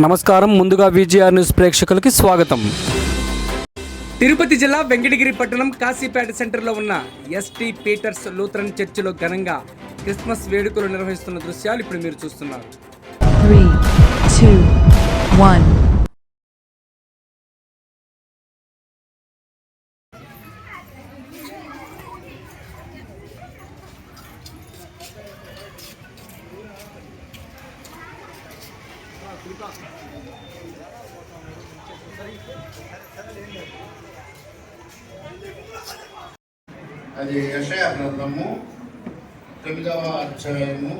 నమస్కారం. ముందుగా VGR news ప్రేక్షకులకి స్వాగతం. తిరుపతి జిల్లా వెంకటగిరి పట్టణం కాశీపేట సెంటర్లో ఉన్న ఎస్టీ పీటర్స్ లూథరన్ చర్చిలో ఘనంగా క్రిస్మస్ వేడుకలు నిర్వహిస్తున్న దృశ్యాలు ఇప్పుడు మీరు చూస్తున్నారు. అది యషయ గ్రంథము తొమ్మిదవ అధ్యాయము.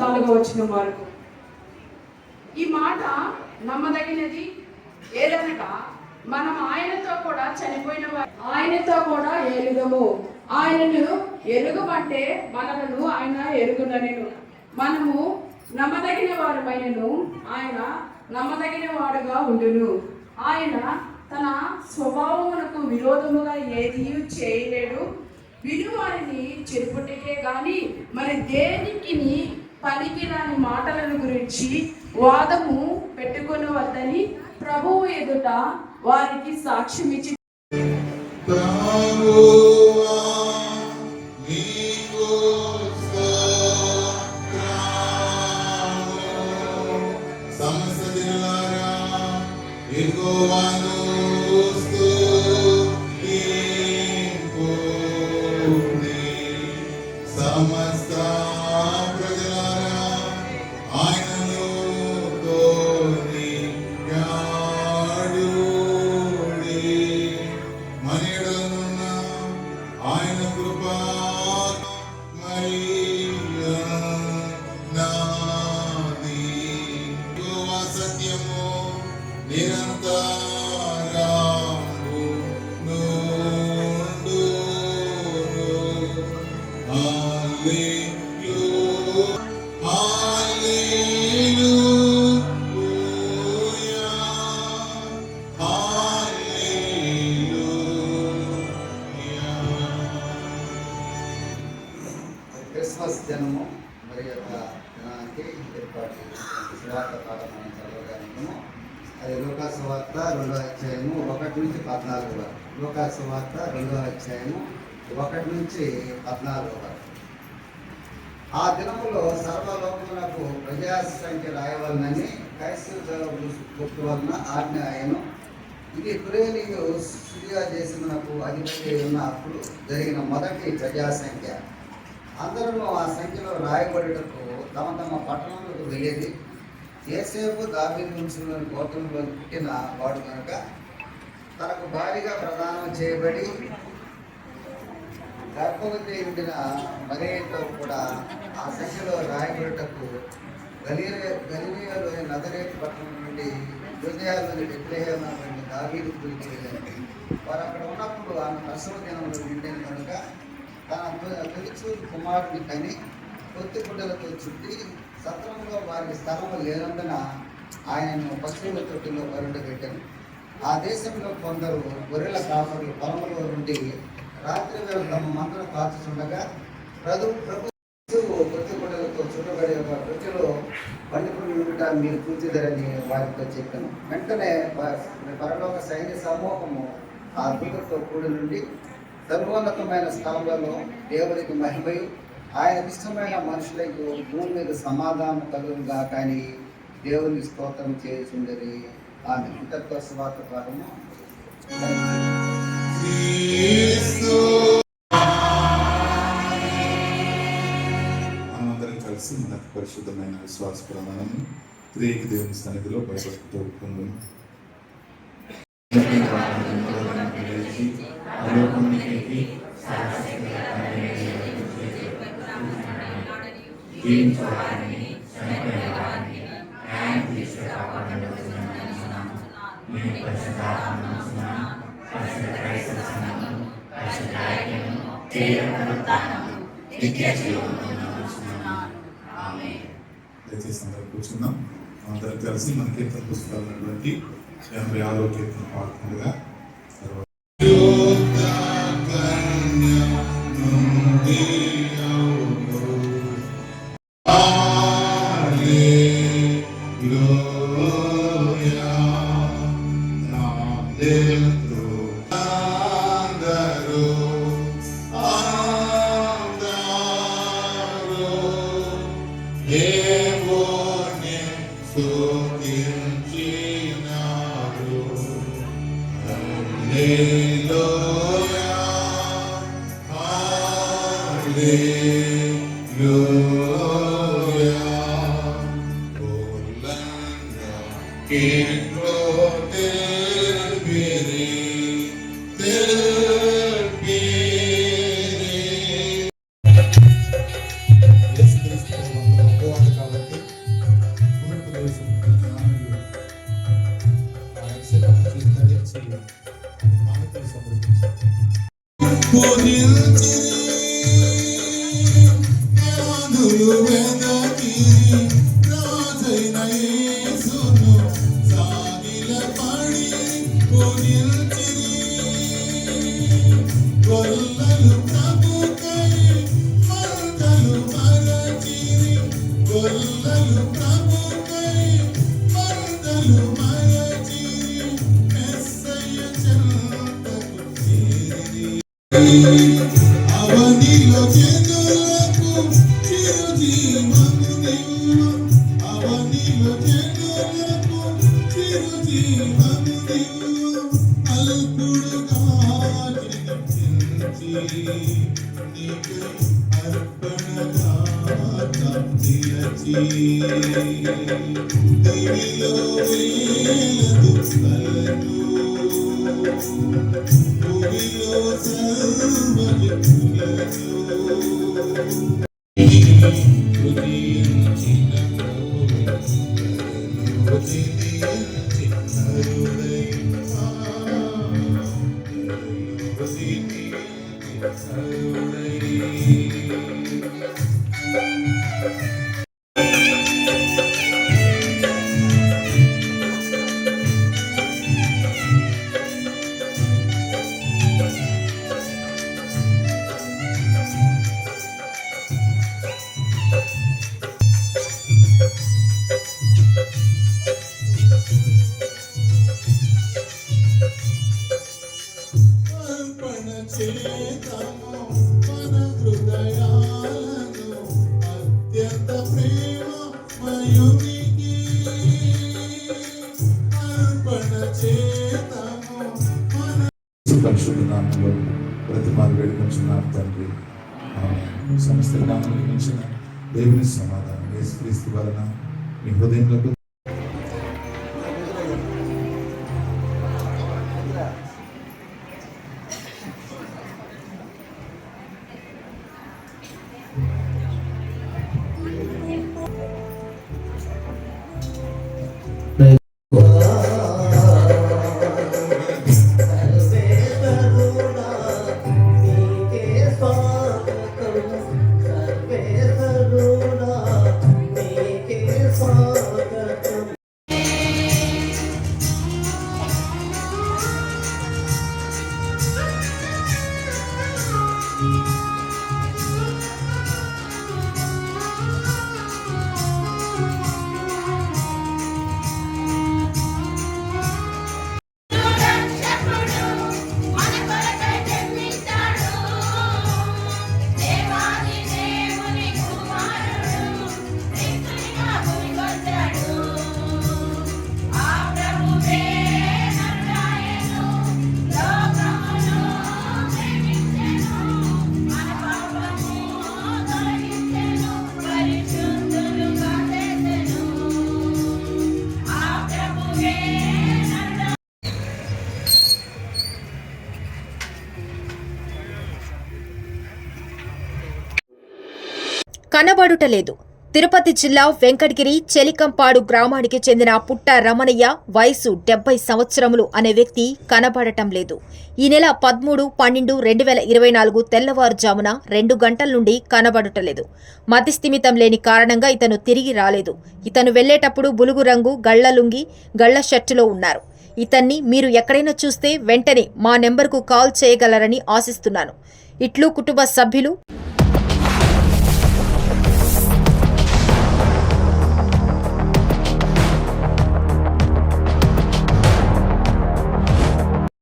పద్నాలుగో వచ్చిన వరకు. ఈ మాట నమ్మదగినది ఏదనగా మనం ఆయనతో కూడా చనిపోయిన ఆయనతో కూడా ఎలుగము ఆయనను ఎలుగమంటే మనలను ఆయన ఎరుగునను మనము నమ్మదగిన వారమైనను ఆయన నమ్మదగిన వాడుగా ఉండును. ఆయన తన స్వభావమునకు విరోధముగా ఏది చేయలేడు. వినువారిని చెరుపుటకే కానీ మరి దేనికి పనికిరాని మాటలను గురించి వాదము పెట్టుకుని వద్దని ప్రభువు ఎదుట వారికి సాక్ష్యం ఇచ్చి ఏర్పాటు సువార్త పాఠం చదవగలుగుతాము అది లోకాసు వార్త రెండో అధ్యాయము ఒకటి నుంచి పద్నాలుగు వరకు. లోకాసు వార్త రెండో అధ్యాయము ఒకటి నుంచి పద్నాలుగు వరకు. ఆ దినములో సర్వలోకములకు ప్రజా సంఖ్య రాయవలనని క్రైస్తవ గుర్తు వలన ఆజ్ఞ ఆయను ఇది కురేలియు సిరియా దేశమునకు అధిపతి ఉన్నప్పుడు జరిగిన మొదటి ప్రజా సంఖ్య అందరూ ఆ సంఖ్యలో రాయబడేటప్పుడు తమ తమ పట్టణంలోకి వెళ్ళేది. ఏసేపు దాబీదు వంశంలోని గోత్రంలో పుట్టిన వాడు కనుక తనకు భారీగా ప్రదానం చేయబడి గర్భవతి ఉండిన మరేతో కూడా ఆ సంఖ్యలో రాయబడటకు గలీరే గలీలియాలోని నదరేతు పట్టణం నుండి హృదయాలోని విగ్రహమైన నుండి దావీదు గురికి వారు అక్కడ ఉన్నప్పుడు ఆమె ప్రసవ దినంలో నిండిన కనుక తన తొలిచూరు కుమారుని కని కొత్తి గుడ్డలతో చుట్టి సత్రంలో వారికి స్థలము లేనందున ఆయనను పశువుల తొట్టిలో పెట్టాను ఆ దేశంలో కొందరు గొర్రెల కాపరులు పొలంలో నుండి రాత్రి వేళ తమ మందను కాచుతుండగా ప్రభు ప్రభు కొత్తి గుడ్డలతో చుట్టబడి ఒక తొట్టిలో పండుకుని ఉండుట మీరు కూర్చుదరని వారితో చెప్పాను. వెంటనే ప- పరలోక సైన్య సమూహము ఆ దూతతో కూడి నుండి సర్వోన్నతమైన స్థానంలో దేవునికి మహిమయు ఆయన ఇష్టమైన మనుషులకు భూమి మీద సమాధానం కలుగుగా కానీ దేవుని స్తోత్రం చేసిందని ఆమె ఇంతతో స్వాత ప్రారంభం మనందరం కలిసి మనకు పరిశుద్ధమైన విశ్వాస ప్రమాణం త్రేకి దేవుని సన్నిధిలో భయభక్తితో పొందును పరిశుద్ధ దయచేసి అందరూ కూర్చున్నాం అందరూ కలిసి మన కీర్తన పుస్తకాలు ఎనభై ఆరో కీర్తన పాడుతుండగా Podre antes de Thank you. ఆమేన్. సమస్త దేవుని సమాధానం యేసుక్రీస్తు వలన మీ హృదయంలో కనబడుటలేదు. తిరుపతి జిల్లా వెంకటగిరి చెలికంపాడు గ్రామానికి చెందిన పుట్ట రమణయ్య వయసు డెబ్బై సంవత్సరములు అనే వ్యక్తి కనబడటం లేదు. ఈ నెల పదమూడు పన్నెండు రెండు వేల ఇరవై నాలుగు తెల్లవారుజామున రెండు గంటల నుండి కనబడటలేదు. మతిస్థిమితం లేని కారణంగా ఇతను తిరిగి రాలేదు. ఇతను వెళ్ళేటప్పుడు బులుగు రంగు గళ్ళలుంగి గళ్ళ షర్టులో ఉన్నారు. ఇతన్ని మీరు ఎక్కడైనా చూస్తే వెంటనే మా నెంబర్కు కాల్ చేయగలరని ఆశిస్తున్నాను. ఇట్లు కుటుంబ సభ్యులు